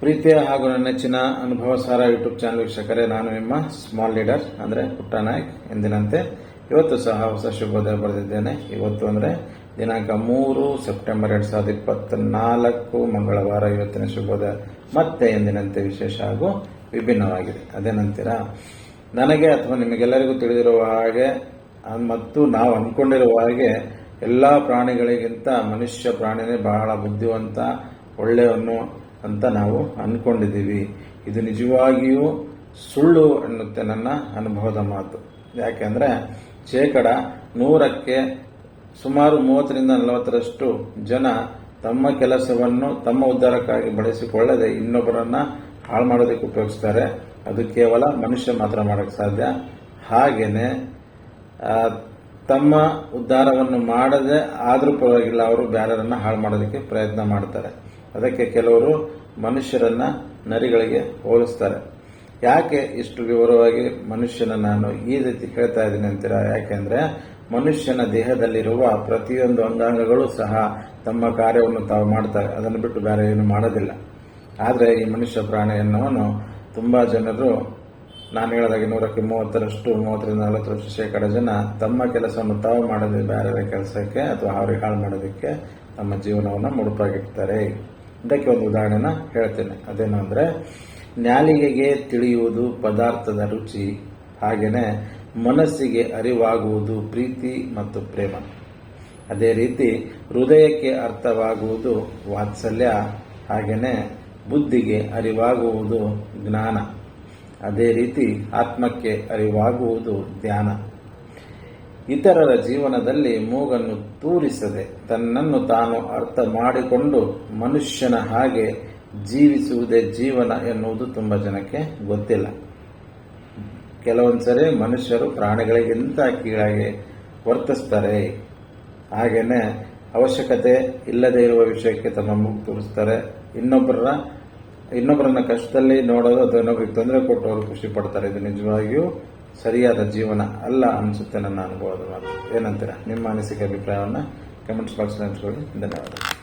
ಪ್ರೀತಿಯ ಹಾಗೂ ನನ್ನ ನೆಚ್ಚಿನ ಅನುಭವ ಸಾರ ಯೂಟ್ಯೂಬ್ ಚಾನಲ್ ವೀಕ್ಷಕರೇ, ನಾನು ನಿಮ್ಮ ಸ್ಮಾಲ್ ಲೀಡರ್ ಅಂದರೆ ಪುಟ್ಟ ನಾಯಕ್ ಎಂದಿನಂತೆ. ಇವತ್ತು ಸಹ ಹೊಸ ಶುಭೋದಯ ಬರೆದಿದ್ದೇನೆ. ಇವತ್ತು ಅಂದರೆ ದಿನಾಂಕ ಮೂರು ಸೆಪ್ಟೆಂಬರ್ ಎರಡ್ ಸಾವಿರದ ಇಪ್ಪತ್ನಾಲ್ಕು ಮಂಗಳವಾರ ಇವತ್ತಿನ ಶುಭೋದಯ. ಮತ್ತೆ ಎಂದಿನಂತೆ ವಿಶೇಷ ಹಾಗೂ ವಿಭಿನ್ನವಾಗಿದೆ. ಅದೇನಂತೀರಾ? ನನಗೆ ಅಥವಾ ನಿಮಗೆಲ್ಲರಿಗೂ ತಿಳಿದಿರುವ ಹಾಗೆ ಮತ್ತು ನಾವು ಅಂದ್ಕೊಂಡಿರುವ ಹಾಗೆ, ಎಲ್ಲ ಪ್ರಾಣಿಗಳಿಗಿಂತ ಮನುಷ್ಯ ಪ್ರಾಣಿನೇ ಬಹಳ ಬುದ್ಧಿವಂತ, ಒಳ್ಳೆಯವನು. ಅಂತ ನಾವು ಅಂದ್ಕೊಂಡಿದ್ದೀವಿ ಇದು ನಿಜವಾಗಿಯೂ ಸುಳ್ಳು ಎನ್ನುತ್ತೆ ನನ್ನ ಅನುಭವದ ಮಾತು. ಯಾಕೆಂದರೆ ಶೇಕಡ ನೂರಕ್ಕೆ ಸುಮಾರು ಮೂವತ್ತರಿಂದ ನಲವತ್ತರಷ್ಟು ಜನ ತಮ್ಮ ಕೆಲಸವನ್ನು ತಮ್ಮ ಉದ್ಧಾರಕ್ಕಾಗಿ ಬಳಸಿಕೊಳ್ಳದೆ ಇನ್ನೊಬ್ಬರನ್ನು ಹಾಳು ಮಾಡೋದಕ್ಕೆ ಉಪಯೋಗಿಸ್ತಾರೆ. ಅದು ಕೇವಲ ಮನುಷ್ಯ ಮಾತ್ರ ಮಾಡೋಕ್ಕೆ ಸಾಧ್ಯ. ಹಾಗೇನೆ ತಮ್ಮ ಉದ್ಧಾರವನ್ನು ಮಾಡದೆ ಆದರೂ ಪರವಾಗಿಲ್ಲ, ಅವರು ಬೇರೆಯವರನ್ನ ಹಾಳು ಮಾಡೋದಕ್ಕೆ ಪ್ರಯತ್ನ ಮಾಡ್ತಾರೆ. ಅದಕ್ಕೆ ಕೆಲವರು ಮನುಷ್ಯರನ್ನ ನರಿಗಳಿಗೆ ಹೋಲಿಸ್ತಾರೆ. ಯಾಕೆ ಇಷ್ಟು ವಿವರವಾಗಿ ಮನುಷ್ಯನ ನಾನು ಈ ರೀತಿ ಹೇಳ್ತಾ ಇದ್ದೀನಿ ಅಂತೀರಾ? ಯಾಕೆಂದ್ರೆ ಮನುಷ್ಯನ ದೇಹದಲ್ಲಿರುವ ಪ್ರತಿಯೊಂದು ಅಂಗಾಂಗಗಳು ಸಹ ತಮ್ಮ ಕಾರ್ಯವನ್ನು ತಾವು ಮಾಡ್ತಾರೆ. ಅದನ್ನು ಬಿಟ್ಟು ಬೇರೆ ಏನು ಮಾಡೋದಿಲ್ಲ. ಆದರೆ ಈ ಮನುಷ್ಯ ಪ್ರಾಣಿ ಎನ್ನುವನು ತುಂಬಾ ಜನರು, ನಾನು ಹೇಳಿದಾಗೆ ನೂರಕ್ಕೆ ಮೂವತ್ತರಷ್ಟು, ಮೂವತ್ತರಿಂದ ನಲವತ್ತರಷ್ಟು ಶೇಕಡ ಜನ ತಮ್ಮ ಕೆಲಸವನ್ನು ತಾವು ಮಾಡದೆ ಬೇರೆ ಕೆಲಸಕ್ಕೆ ಅಥವಾ ಅವ್ರಿಗೆ ಹಾಳು ಮಾಡೋದಕ್ಕೆ ತಮ್ಮ ಜೀವನವನ್ನು ಮುಡುಪಾಗಿಡ್ತಾರೆ. ಇದಕ್ಕೆ ಒಂದು ಉದಾಹರಣೆನ ಹೇಳ್ತೇನೆ. ಅದೇನು ಅಂದ್ರೆ ನ್ಯಾಲಿಗೆಗೆ ತಿಳಿಯುವುದು ಪದಾರ್ಥದ ರುಚಿ ಹಾಗೆಯೇ ಮನಸ್ಸಿಗೆ ಅರಿವಾಗುವುದು ಪ್ರೀತಿ ಮತ್ತು ಪ್ರೇಮ. ಅದೇ ರೀತಿ ಹೃದಯಕ್ಕೆ ಅರ್ಥವಾಗುವುದು ವಾತ್ಸಲ್ಯ ಹಾಗೆಯೇ ಬುದ್ಧಿಗೆ ಅರಿವಾಗುವುದು ಜ್ಞಾನ. ಅದೇ ರೀತಿ ಆತ್ಮಕ್ಕೆ ಅರಿವಾಗುವುದು ಧ್ಯಾನ. ಇತರರ ಜೀವನದಲ್ಲಿ ಮೂಗನ್ನು ತೂರಿಸದೆ ತನ್ನನ್ನು ತಾನು ಅರ್ಥ ಮಾಡಿಕೊಂಡು ಮನುಷ್ಯನ ಹಾಗೆ ಜೀವಿಸುವುದೇ ಜೀವನ ಎನ್ನುವುದು ತುಂಬ ಜನಕ್ಕೆ ಗೊತ್ತಿಲ್ಲ. ಕೆಲವೊಂದ್ಸರಿ ಮನುಷ್ಯರು ಪ್ರಾಣಿಗಳಿಗಿಂತ ಕೀಳಾಗಿ ವರ್ತಿಸ್ತಾರೆ. ಹಾಗೆಯೇ ಅವಶ್ಯಕತೆ ಇಲ್ಲದೆ ಇರುವ ವಿಷಯಕ್ಕೆ ತಮ್ಮ ಮೂಗು ತೋರಿಸ್ತಾರೆ. ಇನ್ನೊಬ್ಬರ, ಇನ್ನೊಬ್ಬರನ್ನ ಕಷ್ಟದಲ್ಲಿ ನೋಡೋದು ಅಥವಾ ಇನ್ನೊಬ್ಬರಿಗೆ ತೊಂದರೆ ಕೊಟ್ಟು ಅವರು ಖುಷಿ ಪಡ್ತಾರೆ. ಇದು ನಿಜವಾಗಿಯೂ ಸರಿಯಾದ ಜೀವನ ಅಲ್ಲ ಅನಿಸುತ್ತೆ ನನ್ನ ಅನುಭವದ ಮಾತು. ಏನಂತೀರಾ? ನಿಮ್ಮ ಅನಿಸಿಕೆ, ಅಭಿಪ್ರಾಯವನ್ನು ಕಮೆಂಟ್ಸ್ ಬಾಕ್ಸ್ ಹಂಚ್ಕೊಳ್ಳಿ. ಧನ್ಯವಾದ